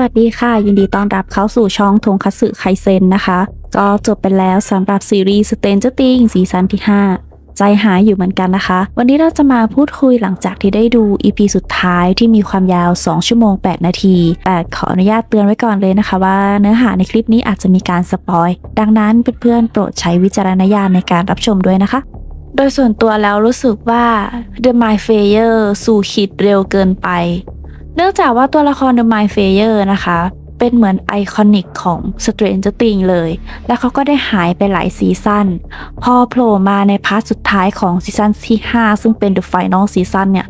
สวัสดีค่ะ ยินดีต้อนรับเข้าสู่ช่องทงคัตสึไคเซนนะคะ ก็จบไปแล้วสำหรับซีรีส์ Stranger Things ซีซั่นที่ 5 ใจหายอยู่เหมือนกันนะคะ วันนี้เราจะมาพูดคุยหลังจากที่ได้ดู EP สุดท้ายที่มีความยาว 2 ชั่วโมง 8 นาที แต่ขออนุญาตเตือนไว้ก่อนเลยนะคะว่าเนื้อหาในคลิปนี้อาจจะมีการสปอย ดังนั้นเพื่อนๆโปรดใช้วิจารณญาณในการรับชมด้วยนะคะโดยส่วนตัวแล้วรู้สึกว่า The My f a y e r สู่ขีดเร็วเกินไป เนื่องจากว่าตัวละคร The My f a y e r นะคะ เป็นเหมือนไอคอนิกของ Stranger Things เลย แล้วเขาก็ได้หายไปหลายซีซั่น พอโผล่มาในพาร์ทสุดท้ายของซีซั่นที่ 5 ซึ่งเป็น The Final Season เนี่ย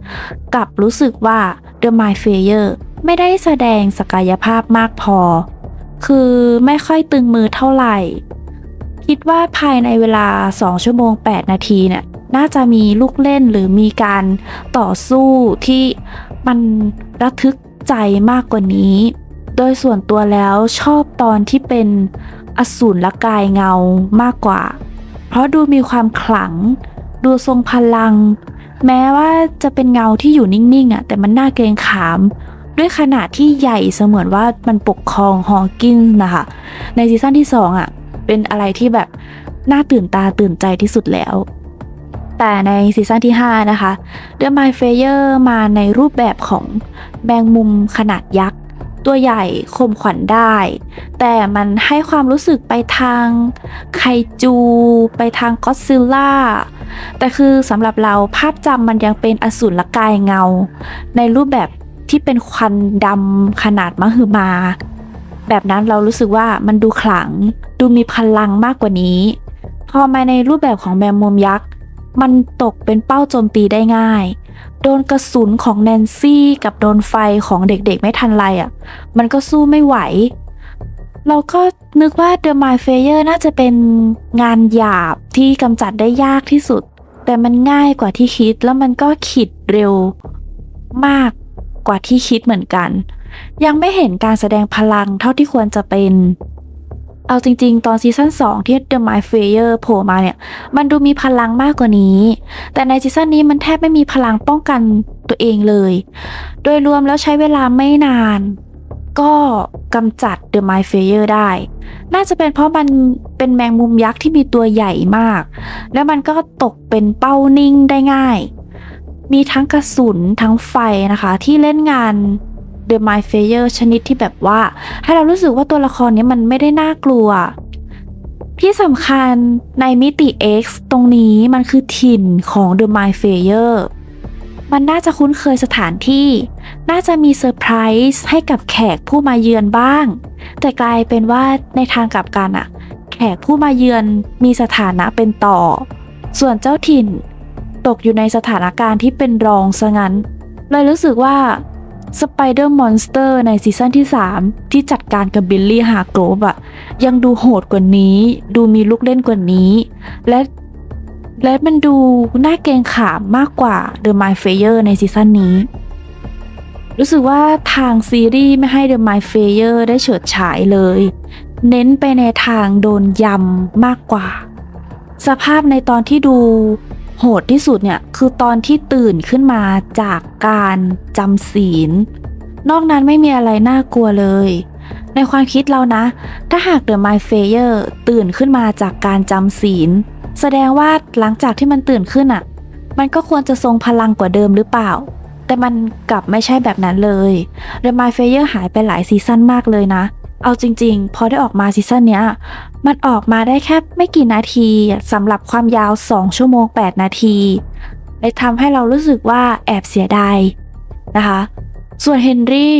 กลับรู้สึกว่า The My f a y e r ไม่ได้แสดงศักยภาพมากพอ คือไม่ค่อยตึงมือเท่าไหร่ คิดว่าภายในเวลา 2 ชั่วโมง 8 นาทีเนี่ย น่าจะมีลูกเล่นหรือมีการต่อสู้ที่ มันระทึกใจมากกว่านี้ โดยส่วนตัวแล้วชอบตอนที่เป็นอสูรละกายเงามากกว่า เพราะดูมีความขลัง ดูทรงพลัง แม้ว่าจะเป็นเงาที่อยู่นิ่งๆอะแต่มันน่าเกรงขาม ด้วยขนาดที่ใหญ่เสมือนว่ามันปกครองฮอกินนะคะ ในซีซั่นที่2อะเป็นอะไรที่แบบน่าตื่นตาตื่นใจที่สุดแล้ว แต่ในซีซั่นที่ 5 นะคะ The My f a y e r มาในรูปแบบของแมงมุมขนาดยักษ์ ตัวใหญ่คมขวัญได้ แต่มันให้ความรู้สึกไปทางไคจู ไปทางก็อดซิลล่า แต่คือสำหรับเราภาพจำมันยังเป็นอสูรละกายเงา ในรูปแบบที่เป็นควันดำขนาดมหึมา แบบนั้นเรารู้สึกว่ามันดูขลัง ดูมีพลังมากกว่านี้ พอมาในรูปแบบของแมงมุมยักษ์ มันตกเป็นเป้าโจมตีได้ง่าย โดนกระสุนของแนนซี่กับโดนไฟของเด็กๆไม่ทันไรอะ่ะ มันก็สู้ไม่ไหว เราก็นึกว่า The My f a y e r น่าจะเป็นงานหยาบที่กำจัดได้ยากที่สุด แต่มันง่ายกว่าที่คิดแล้วมันก็ขิดเร็วมากกว่าที่คิดเหมือนกัน ยังไม่เห็นการแสดงพลังเท่าที่ควรจะเป็น เอาจริงๆ ตอนซีซั่น2 ที่ The My f a y e r โผล่มาเนี่ย มันดูมีพลังมากกว่านี้ แต่ในซีซั่นนี้มันแทบไม่มีพลังป้องกันตัวเองเลย โดยรวมแล้วใช้เวลาไม่นาน ก็กำจัด The My f a y e r ได้ น่าจะเป็นเพราะมันเป็นแมงมุมยักษ์ที่มีตัวใหญ่มาก แล้วมันก็ตกเป็นเป้านิ่งได้ง่าย มีทั้งกระสุนทั้งไฟนะคะที่เล่นงาน The My f a y e r ชนิดที่แบบว่า ให้เรารู้สึกว่าตัวละครนี้มันไม่ได้น่ากลัว ที่สำคัญในมิติ X ตรงนี้มันคือถิ่นของ The My f a y e r มันน่าจะคุ้นเคยสถานที่ น่าจะมีเซอร์ไพรส์ให้กับแขกผู้มาเยือนบ้าง แต่กลายเป็นว่าในทางกลับกันอะแขกผู้มาเยือนมีสถานะเป็นต่อ ส่วนเจ้าถิ่น ตกอยู่ในสถานการณ์ที่เป็นรองซะงั้น เลยรู้สึกว่า สไปเดอร์มอนสเตอร์ในซีซั่นที่ 3 ที่จัดการกับบิลลี่ฮาโกรบอะยังดูโหดกว่านี้ ดูมีลูกเล่นกว่านี้ และและมันดูน่าเกรงขามมากกว่า The My f a y e r ในซีซั่นนี้ รู้สึกว่าทางซีรีส์ไม่ให้ The My f a y e r ได้เฉิดฉายเลย เน้นไปในทางโดนยำมากกว่า สภาพในตอนที่ดู โหดที่สุดเนี่ยคือตอนที่ตื่นขึ้นมาจากการจำศีล นอกนั้นไม่มีอะไรน่ากลัวเลย ในความคิดเรานะ ถ้าหาก The My f a y e r ตื่นขึ้นมาจากการจำศีล แสดงว่าหลังจากที่มันตื่นขึ้นอะ่ะ มันก็ควรจะทรงพลังกว่าเดิมหรือเปล่า แต่มันกลับไม่ใช่แบบนั้นเลย The My f a y e r หายไปหลายซีซั่นมากเลยนะ เอาจริงๆ พอได้ออกมาซีซั่นเนี้ย มันออกมาได้แค่ไม่กี่นาทีสำหรับความยาว 2 ชั่วโมง 8 นาทีเลยทำให้เรารู้สึกว่าแอบเสียดายนะคะ ส่วนเฮนรี่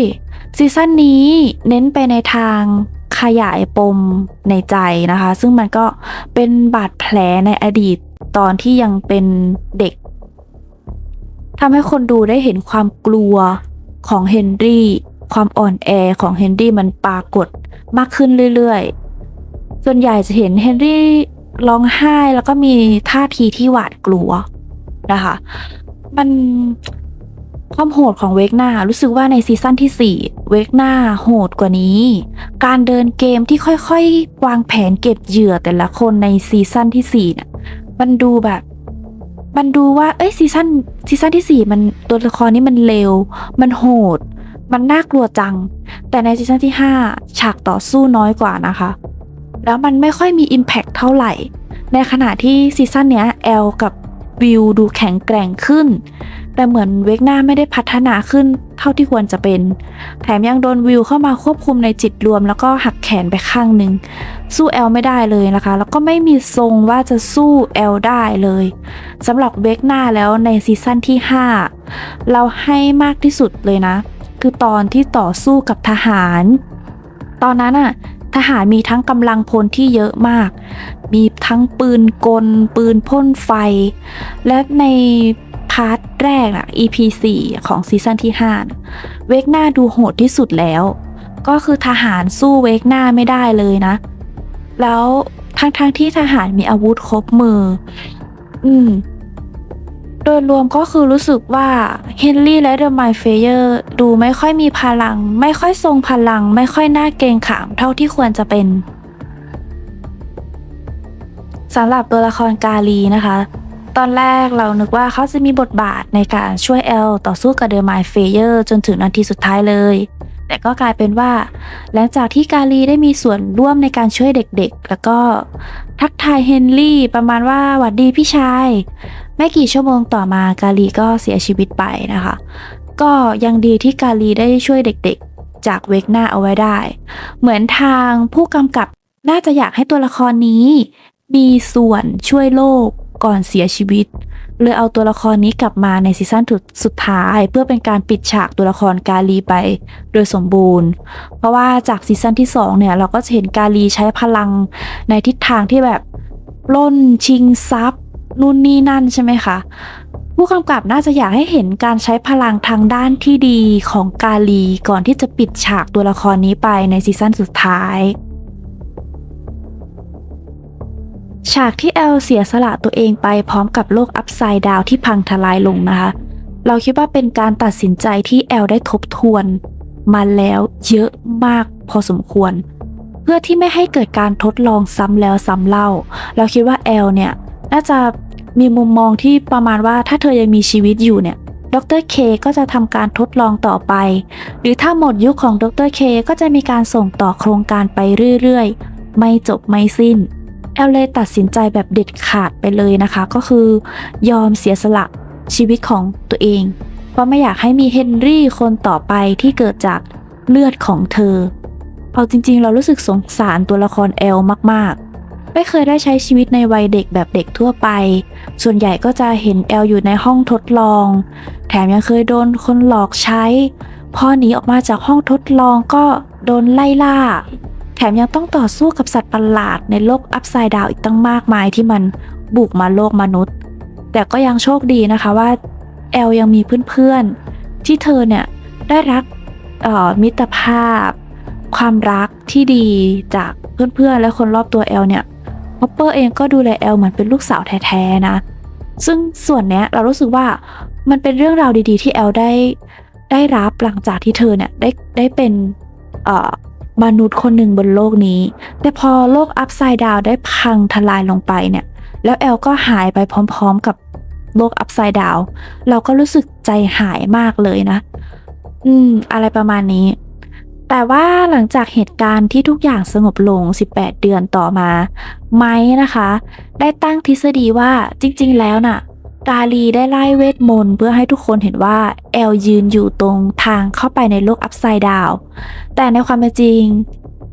ซีซั่นนี้เน้นไปในทางขยายปมในใจนะคะ ซึ่งมันก็เป็นบาดแผลในอดีตตอนที่ยังเป็นเด็กทำให้คนดูได้เห็นความกลัวของเฮนรี่ ความอ่อนแอของเฮนรี่มันปรากฏมากขึ้นเรื่อยๆ ส่วนใหญ่จะเห็นเฮนรี่ร้องไห้แล้วก็มีท่าทีที่หวาดกลัวนะคะ มันความโหดของเวกนารู้สึกว่าในซีซั่นที่ 4 เวกนาโหดกว่านี้ การเดินเกมที่ค่อยๆ วางแผนเก็บเหยื่อแต่ละคนในซีซั่นที่4เนี่ยมันดูแบบ มันดูว่า เอ้ยซีซั่นซีซั่นที่ 4 มันตัวละครนี้มันเร็วมันโหด มันน่ากลัวจัง แต่ในซีซั่นที่ 5 ฉากต่อสู้น้อยกว่านะคะ แล้วมันไม่ค่อยมี Impact เท่าไหร่ ในขณะที่ซีซั่นเนี้ยแอลกับวิวดูแข็งแกร่งขึ้น แต่เหมือนเวกหน้าไม่ได้พัฒนาขึ้นเท่าที่ควรจะเป็น แถมยังโดนวิวเข้ามาควบคุมในจิตรวม แล้วก็หักแขนไปข้างหนึ่งสู้แอลไม่ได้เลยนะคะ แล้วก็ไม่มีทรงว่าจะสู้แอลได้เลยสำหรับเวกหน้าแล้วในซีซั่นที่ 5 เราให้มากที่สุดเลยนะ คือตอนที่ต่อสู้กับทหาร ตอนนั้นอะทหารมีทั้งกำลังพลที่เยอะมาก มีทั้งปืนกล ปืนพ่นไฟ และในพาร์ทแรกอะ EP 4ของซีซั่นที่ 5 เวกหน้าดูโหดที่สุดแล้ว ก็คือทหารสู้เวกหน้าไม่ได้เลยนะ แล้วทั้งๆทที่ทหารมีอาวุธครบมือ อืม ดยรวมก็คือรู้สึกว่าเฮนรี่และเดอะไมเฟเยอร์ดูไม่ค่อยมีพลัง ไม่ค่อยทรงพลัง ไม่ค่อยน่าเกรงขามเท่าที่ควรจะเป็นสำหรับตัวละครกาลีนะคะ ตอนแรกเรานึกว่าเขาจะมีบทบาทในการช่วยเอลต่อสู้กับเดอะไมเฟเยอร์จนถึงนาทีสุดท้ายเลย แต่ก็กลายเป็นว่า หลังจากที่กาลีได้มีส่วนร่วมในการช่วยเด็กๆ แล้วก็ทักทายเฮนรี่ประมาณว่าหวัดดีพี่ชาย ไม่กี่ชั่วโมงต่อมากาลีก็เสียชีวิตไปนะคะ ก็ยังดีที่กาลีได้ช่วยเด็กๆ จากเวกหน้าเอาไว้ได้ เหมือนทางผู้กำกับน่าจะอยากให้ตัวละครนี้ มีส่วนช่วยโลก ก่อนเสียชีวิต เลยเอาตัวละครนี้กลับมาในซีซั่นสุดท้าย เพื่อเป็นการปิดฉากตัวละครกาลีไป โดยสมบูรณ์ เพราะว่าจากซีซั่นที่2เนี่ยเราก็จะเห็นกาลีใช้พลังในทิศทางที่แบบล้นชิงทรัพย์นู่นนี่นั่นใช่ไหมคะผู้กำกับน่าจะอยากให้เห็นการใช้พลังทางด้านที่ดีของกาลีก่อนที่จะปิดฉากตัวละครนี้ไปในซีซั่นสุดท้าย ฉากที่แอลเสียสละตัวเองไปพร้อมกับโลกอัพไซด์ดาวที่พังทลายลงนะคะ เราคิดว่าเป็นการตัดสินใจที่แอลได้ทบทวน มาแล้วเยอะมากพอสมควร เพื่อที่ไม่ให้เกิดการทดลองซ้ำแล้วซ้ำเล่า เราคิดว่าแอลเนี่ยน่าจะมีมุมมองที่ประมาณว่าถ้าเธอยังมีชีวิตอยู่เนี่ยดรเคก็จะทำการทดลองต่อไป หรือถ้าหมดยุคของดรเคก็จะมีการส่งต่อโครงการไปเรื่อยๆ ไม่จบไม่สิ้น แอลเลยตัดสินใจแบบเด็ดขาดไปเลยนะคะ ก็คือยอมเสียสละชีวิตของตัวเอง เพราะไม่อยากให้มีเฮนรี่คนต่อไปที่เกิดจากเลือดของเธอ เอาจริงๆ เรารู้สึกสงสารตัวละครแอลมากๆ ไม่เคยได้ใช้ชีวิตในวัยเด็กแบบเด็กทั่วไป ส่วนใหญ่ก็จะเห็นแอลอยู่ในห้องทดลอง แถมยังเคยโดนคนหลอกใช้ พอหนีออกมาจากห้องทดลองก็โดนไล่ล่า แถมยังต้องต่อสู้กับสัตว์ประหลาดในโลกอัพไซด์ดาวอีกตั้งมากมายที่มันบุกมาโลกมนุษย์ แต่ก็ยังโชคดีนะคะว่าแอลยังมีเพื่อนๆ ที่เธอเนี่ยได้รักออมิตรภาพ ความรักที่ดีจากเพื่อนๆ และคนรอบตัวแอลเนี่ยฮอปเปอร์เองก็ดูแลแอลเหมือนเป็นลูกสาวแท้ๆนะ ซึ่งส่วนเนี้ยเรารู้สึกว่ามันเป็นเรื่องราวดีๆ ที่แอลได้ได้รับหลังจากที่เธอเนี่ยได้ได้เป็นเมนุษย์คนหนึ่งบนโลกนี้ แต่พอโลกอัพไซด์ดาวได้พังทลายลงไปเนี่ย แล้วแอลก็หายไปพร้อมๆกับโลกอัพไซด์ดาวเราก็รู้สึกใจหายมากเลยนะ อืม อะไรประมาณนี้ แต่ว่าหลังจากเหตุการณ์ที่ทุกอย่างสงบลง 18 เดือนต่อมา ไม้นะคะ ได้ตั้งทฤษฎีว่าจริง ๆ แล้วน่ะ กาลีได้ไล่เวทมนต์เพื่อให้ทุกคนเห็นว่าแอลยืนอยู่ตรงทางเข้าไปในโลกอัพไซด์ดาว แต่ในความเป็นจริง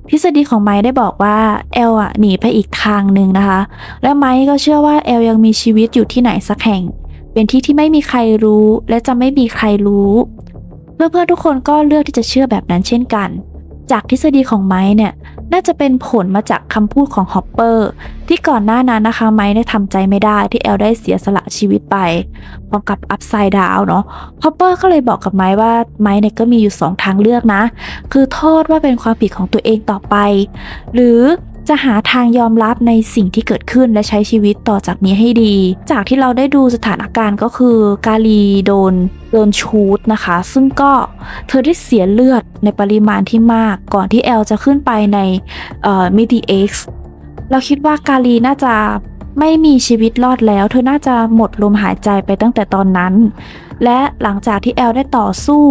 ทฤษฎีของไม้ได้บอกว่าแอลอะหนีไปอีกทางหนึ่งนะคะ และไม้ก็เชื่อว่าแอลยังมีชีวิตอยู่ที่ไหนสักแห่ง เป็นที่ที่ไม่มีใครรู้และจะไม่มีใครรู้เพื่อนๆทุกคนก็เลือกที่จะเชื่อแบบนั้นเช่นกัน จากทฤษฎีของไม้เนี่ย น่าจะเป็นผลมาจากคำพูดของฮอปเปอร์ที่ก่อนหน้านั้นนะคะไมค์ได้ทำใจไม่ได้ที่แอลได้เสียสละชีวิตไปพร้อมกับอัพไซด์ดาวเนาะฮอปเปอร์ก็เลยบอกกับไมค์ว่าไมค์เนี่ยก็มีอยู่สองทางเลือกนะ คือโทษว่าเป็นความผิดของตัวเองต่อไป หรือ จะหาทางยอมรับในสิ่งที่เกิดขึ้นและใช้ชีวิตต่อจากนี้ให้ดี จากที่เราได้ดูสถานการณ์ก็คือกาลีโดนโดนชูดนะคะ ซึ่งก็เธอได้เสียเลือดในปริมาณที่มากก่อนที่แอลจะขึ้นไปในมิติ X เราคิดว่ากาลีน่าจะไม่มีชีวิตรอดแล้ว เธอน่าจะหมดลมหายใจไปตั้งแต่ตอนนั้น และหลังจากที่แอลได้ต่อสู้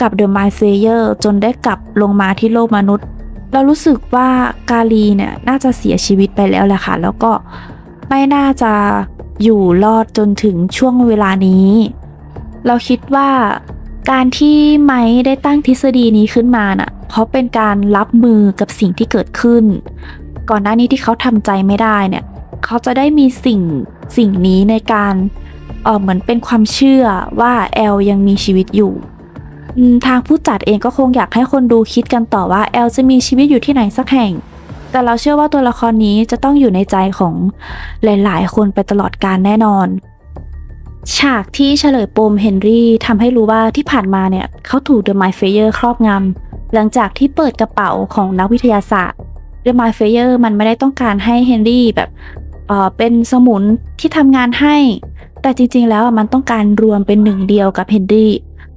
กับเดอะไมเฟเยอร์จนได้กลับลงมาที่โลกมนุษย์ เรารู้สึกว่ากาลีเนี่ยน่าจะเสียชีวิตไปแล้วแหละค่ะ แล้วก็ไม่น่าจะอยู่รอดจนถึงช่วงเวลานี้ เราคิดว่าการที่ไม้ได้ตั้งทฤษฎีนี้ขึ้นมาน่ะเพราะเป็นการรับมือกับสิ่งที่เกิดขึ้น ก่อนหน้านี้ที่เขาทำใจไม่ได้เนี่ย เขาจะได้มีสิ่งสิ่งนี้ในการเออเหมือนเป็นความเชื่อว่าแอลยังมีชีวิตอยู่ ทางผู้จัดเองก็คงอยากให้คนดูคิดกันต่อว่าแอลจะมีชีวิตอยู่ที่ไหนสักแห่ง แต่เราเชื่อว่าตัวละครนี้จะต้องอยู่ในใจของหลายๆ คนไปตลอดกาลแน่นอน ฉากที่เฉลยปมเฮนรี่ทำให้รู้ว่าที่ผ่านมาเนี่ยเขาถูกเดอะไมเฟเยอร์ครอบงำหลังจากที่เปิดกระเป๋าของนักวิทยาศาสตร์เดอะไมเฟเยอร์มันไม่ได้ต้องการให้เฮนรี่แบบเออเป็นสมุนที่ทำงานให้ แต่จริงๆแล้วมันต้องการรวมเป็นหนึ่งเดียวกับเฮนรี่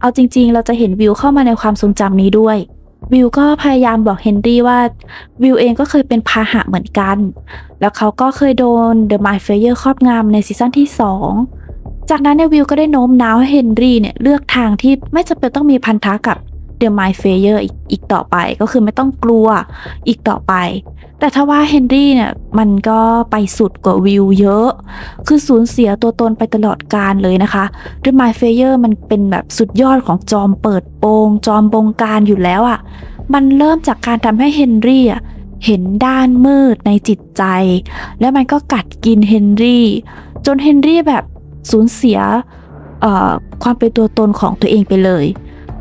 เอาจริง ๆ เราจะเห็นวิวเข้ามาในความทรงจำนี้ด้วย วิวก็พยายามบอกเฮนรี่ว่า วิวเองก็เคยเป็นพาหะเหมือนกัน แล้วเขาก็เคยโดนเดอะมายเฟเยอร์ครอบงำในซีซั่นที่ 2 จากนั้นเนี่ยวิวก็ได้โน้มน้าวให้เฮนรี่เนี่ยเลือกทางที่ไม่จำเป็นต้องมีพันธะกับ เดอะไมเฟเยอร์อีกต่อไปก็คือไม่ต้องกลัวอีกต่อไป แต่ถ้าว่าเฮนรี่เนี่ยมันก็ไปสุดกว่าวิวเยอะ คือสูญเสียตัวตนไปตลอดกาลเลยนะคะเดอะไมเฟเยอร์มันเป็นแบบสุดยอดของจอมเปิดโปง จอมบงการอยู่แล้วอะ่ะ มันเริ่มจากการทำให้เฮนรี่อะเห็นด้านมืดในจิตใจ แล้วมันก็กัดกินเฮนรี่ จนเฮนรี่แบบสูญเสียความเป็นตัวตนของตัวเองไปเลย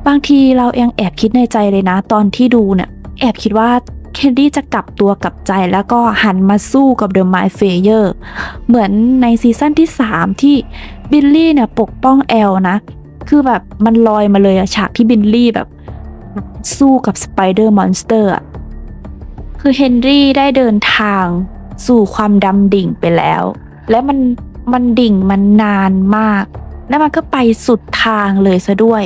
บางทีเราเองแอบคิดในใจเลยนะ ตอนที่ดูเนี่ยแอบคิดว่าเคนดี้จะกลับตัวกลับใจแล้วก็หันมาสู้กับเดอะไมเฟเยอร์เหมือนในซีซั่นที่ 3 ที่บิลลี่เนี่ยปกป้องแอลนะ คือแบบมันลอยมาเลยอะฉากที่บิลลี่แบบสู้กับสไปเดอร์มอนสเตอร์อะคือเฮนรี่ได้เดินทางสู่ความดำดิ่งไปแล้ว และมันมันดิ่งมันนานมาก และมันก็ไปสุดทางเลยซะด้วย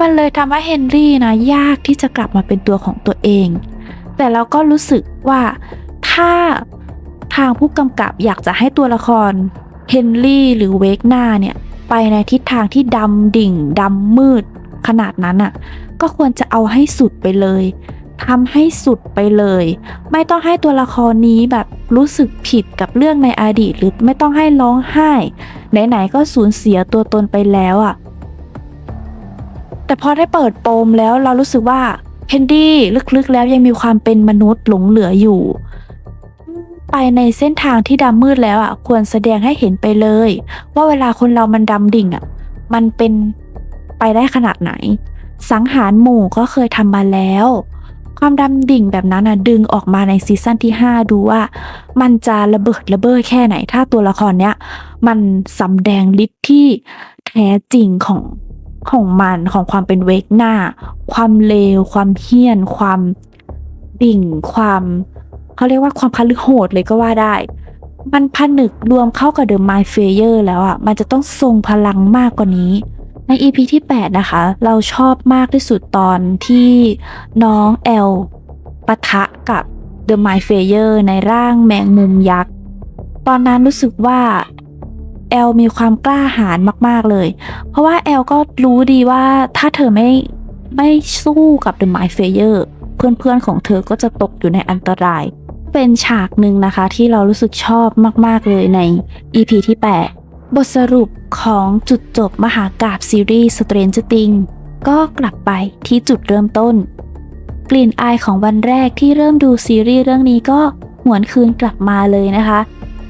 มันเลยทำให้เฮนรี่นะยากที่จะกลับมาเป็นตัวของตัวเอง แต่เราก็รู้สึกว่าถ้าทางผู้กำกับอยากจะให้ตัวละครเฮนรี่หรือเวกหน้าเนี่ยไปในทิศทางที่ดำดิ่งดำมืดขนาดนั้นอะก็ควรจะเอาให้สุดไปเลยทำให้สุดไปเลย ไม่ต้องให้ตัวละครนี้แบบรู้สึกผิดกับเรื่องในอดีตหรือไม่ต้องให้ร้องไห้ ไหนๆก็สูญเสียตัวตนไปแล้วอะ แต่พอได้เปิดโปมแล้วเรารู้สึกว่าเฮนดี้ลึกๆ แล้วยังมีความเป็นมนุษย์หลงเหลืออยู่ ไปในเส้นทางที่ดำมืดแล้วอะ ควรแสดงให้เห็นไปเลย ว่าเวลาคนเรามันดำดิ่งอะ มันเป็นไปได้ขนาดไหน สังหารหมู่ก็เคยทำมาแล้ว ความดำดิ่งแบบนั้นนะดึงออกมาในซีซั่นที่ 5 ดูว่า มันจะระเบิดระเบ้อแค่ไหน ถ้าตัวละครเนี้ยมันสำแดงฤทธิ์ที่แท้จริงของ ของมันของความเป็นเวกหน้า ความเลว ความเฮี้ยน ความดิ่ง ความเขาเรียกว่าความพลึกโหดเลยก็ว่าได้ มันผนึกรวมเข้ากับเดอะไมเฟเยอร์แล้วอะ มันจะต้องทรงพลังมากกว่านี้ ใน EP ที่ 8 นะคะ เราชอบมากที่สุดตอนที่น้องแอลปะทะกับ The m y f a y e r ในร่างแมงมุมยักษ์ ตอนนั้นรู้สึกว่า แอลมีความกล้าหาญมาก ๆเลย เพราะว่าแอลก็รู้ดีว่าถ้าเธอไม่ไม่สู้กับ The m y f a y e r เพื่อนๆของเธอก็จะตกอยู่ในอันตราย เป็นฉากหนึ่งนะคะที่เรารู้สึกชอบมาก ๆ เลยใน EP ที่ 8 บทสรุปของจุดจบมหากาบซีรีส์ Stranger Things ก็กลับไปที่จุดเริ่มต้น กลิ่นอายของวันแรกที่เริ่มดูซีรีส์เรื่องนี้ก็หวนคืนกลับมาเลยนะคะ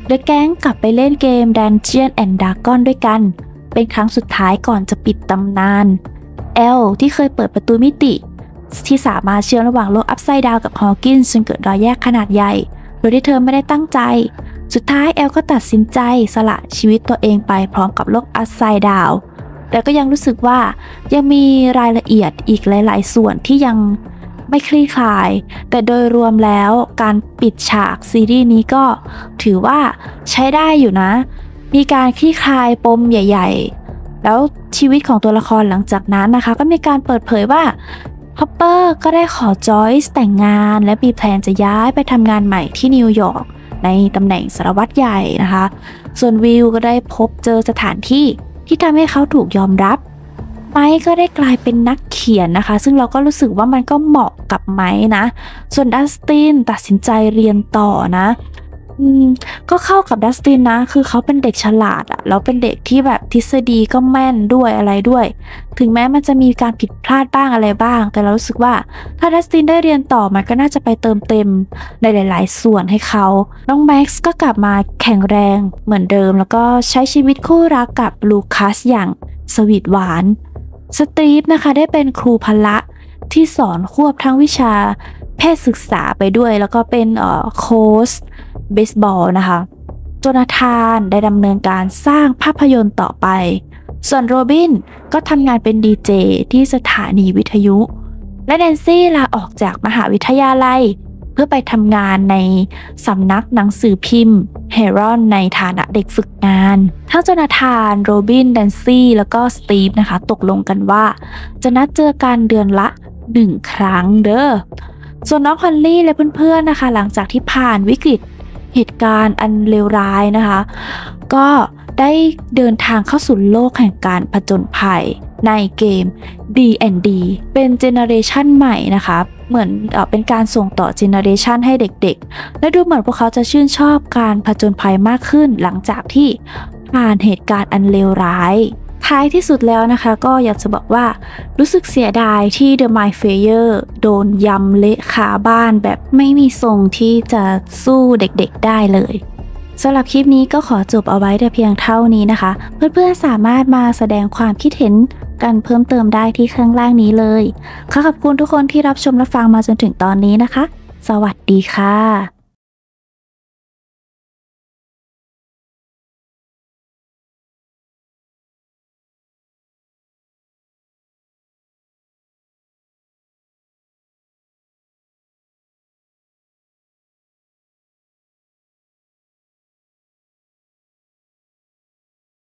โดยแก๊งกลับไปเล่นเกม Dungeon and Dragon ด้วยกัน เป็นครั้งสุดท้ายก่อนจะปิดตำนานแอลที่เคยเปิดประตูมิติ ที่สามารถเชื่อมระหว่างโลกอัพไซด์ดาวกับฮอว์กินจนเกิดรอยแยกขนาดใหญ่ โดยที่เธอไม่ได้ตั้งใจ สุดท้ายแอลก็ตัดสินใจสละชีวิตตัวเองไปพร้อมกับโลกอัพไซด์ดาวแต่ก็ยังรู้สึกว่ายังมีรายละเอียดอีกหลาย ๆ ส่วนที่ยัง ไม่คลี่คลาย แต่โดยรวมแล้วการปิดฉากซีรีส์นี้ก็ถือว่าใช้ได้อยู่นะ มีการคลี่คลายปมใหญ่ ๆ แล้วชีวิตของตัวละครหลังจากนั้นนะคะ ก็มีการเปิดเผยว่าฮอปเปอร์ก็ได้ขอจอยส์แต่งงาน และมีแผนจะย้ายไปทำงานใหม่ที่นิวยอร์กในในตำแหน่งสารวัตรใหญ่นะคะ ส่วนวิวก็ได้พบเจอสถานที่ที่ทำให้เขาถูกยอมรับ ไม้ก็ได้กลายเป็นนักเขียนนะคะ ซึ่งเราก็รู้สึกว่ามันก็เหมาะกับไม้นะ ส่วนดัสตินตัดสินใจเรียนต่อนะอืมก็เข้ากับดัสตินนะ คือเขาเป็นเด็กฉลาดอะแล้วเป็นเด็กที่แบบทฤษฎีก็แม่นด้วยอะไรด้วย ถึงแม้มันจะมีการผิดพลาดบ้างอะไรบ้าง แต่เรารู้สึกว่า ถ้าดัสตินได้เรียนต่อมันก็น่าจะไปเติมเต็มในหลาย ๆ ส่วนให้เขา น้องแม็กซ์ก็กลับมาแข็งแรงเหมือนเดิม แล้วก็ใช้ชีวิตคู่รักกับลูคัสอย่างสวีทหวาน สตีฟนะคะได้เป็นครูพละที่สอนควบทั้งวิชาแพทย์ศึกษาไปด้วย แล้วก็เป็นเอ่อโค้ชเบสบอลนะคะโจนาธานได้ดำเนินการสร้างภาพยนตร์ต่อไป ส่วนโรบินก็ทำงานเป็นดีเจที่สถานีวิทยุ และแนนซี่ลาออกจากมหาวิทยาลัย พื่อไปทำงานในสำนักหนังสือพิมพ์เฮรอนในฐานะเด็กฝึกงานทั้งโจนาธานโรบินแดนซี่แล้วก็สตีฟนะคะ ตกลงกันว่า จะนัดเจอกันเดือนละหนึ่งครั้งเด้อส่วนน้องฮอลลี่และเพื่อนๆนะคะ หลังจากที่ผ่านวิกฤตเหตุการณ์อันเลวร้ายนะคะ ก็ได้เดินทางเข้าสู่โลกแห่งการผจญภัยในเกม D&D เป็นเจเนอเรชันใหม่นะคะ เหมือนเป็นการส่งต่อเจเนอเรชันให้เด็กๆ และดูเหมือนพวกเขาจะชื่นชอบการผจญภัยมากขึ้นหลังจากที่ผ่านเหตุการณ์อันเลวร้ายท้ายที่สุดแล้วนะคะก็อยากจะบอกว่ารู้สึกเสียดายที่ The My f a y e r โดนยำเละคาบ้านแบบไม่มีทรงที่จะสู้เด็กๆได้เลยสำหรับคลิปนี้ก็ขอจบเอาไว้แต่เพียงเท่านี้นะคะ เพื่อนๆสามารถมาแสดงความคิดเห็น กันเพิ่มเติมได้ที่ข้างล่างนี้เลยขอขอบคุณทุกคนที่รับชมและฟังมาจนถึงตอนนี้นะคะ สวัสดีค่ะ